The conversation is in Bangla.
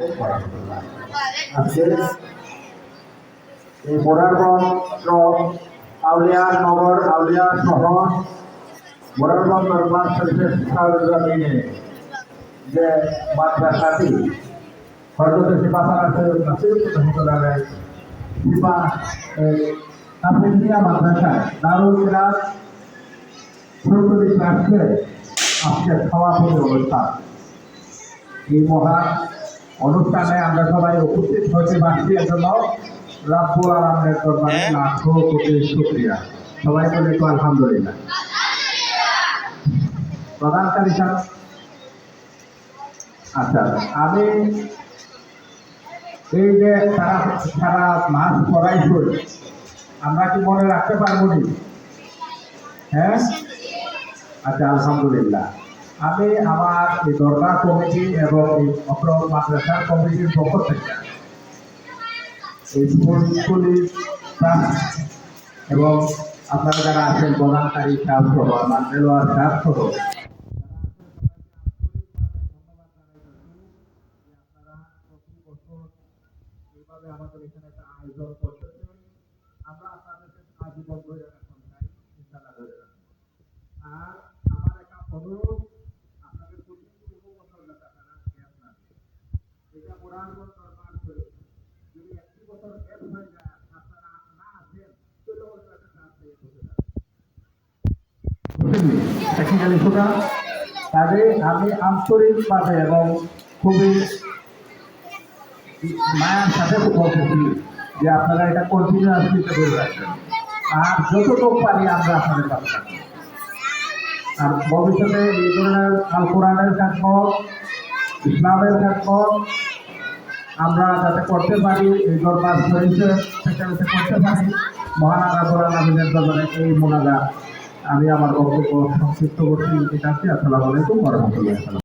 রাহমাতুল্লাহ এই মোরারগঞ্জ আউলিয়া নগর, আউলিয়া শহর মোরারগঞ্জ দরবার শরীফের শিক্ষাগ্রামীণে যে মাদ্রাসাটি সৈয়দ নাসির রহমতুল্লাহ সিপা আফ্রিকিয়া মাদ্রাসা দারুল কিরাত চৌধুরী রাষ্ট্রে আজকে সভাপতি অনুষ্ঠান এই মহান অনুষ্ঠানে আমরা সবাই উপস্থিত হতে পারছি এজন্য রাব্বুল আলমের দরবারে লাখো কোটি শুক্রিয়া। সবাই বলে তো আলহামদুলিল্লাহ। প্রধানকারী সাহেব আচ্ছা আমি এই যে সারা সারা মাস পড়াই করি আমরা কি মনে রাখতে পারব নি? হ্যাঁ? আচ্ছা আলহামদুলিল্লাহ। আমি আমার এই দরবার কমিটি এবং এই অত্র মাদ্রাসার কমিটির পক্ষ থেকে এই স্কুল স্কুলের ট্রাস্ট এবং আপনারা যারা আছেন প্রধানকারী সাহেব সহ, আমার সহ আমাদের এখানে একটা আয়োজন করতেছে আমরা আপনাদেরকে আজীবন ধরে আর আমার একটা অনুরোধ আপনাদের প্রতি কোনো বছর যাতে আপনারা গ্যাপ না দেন। এটা কোরআনগঞ্জ দরবার করে যদি একটি বছর গ্যাপ হয়ে যায় আপনারা না আসেন তাহলে ওই একটা চাপ দিয়ে বসে যাবে কাজে আমি এবং খুবই সাথে যে আপনারা এটা কন্টিনিউয়াসলি করে রাখবেন আর যতটুকু পারি আমরা আপনাদের কাছে আর ভবিষ্যতে এই ধরনের আল কোরআনের খ্যাতমত ইসলামের খ্যাতমত আমরা যাতে করতে পারি, এই দরবার যাতে করতে পারি মহান আগাগোড়া নামিনের দরবারে এই মোনাজা আমি আমার বক্তব্য সংক্ষিপ্ত করছি এটা আসসালামু আলাইকুম রহমতুল্লাহ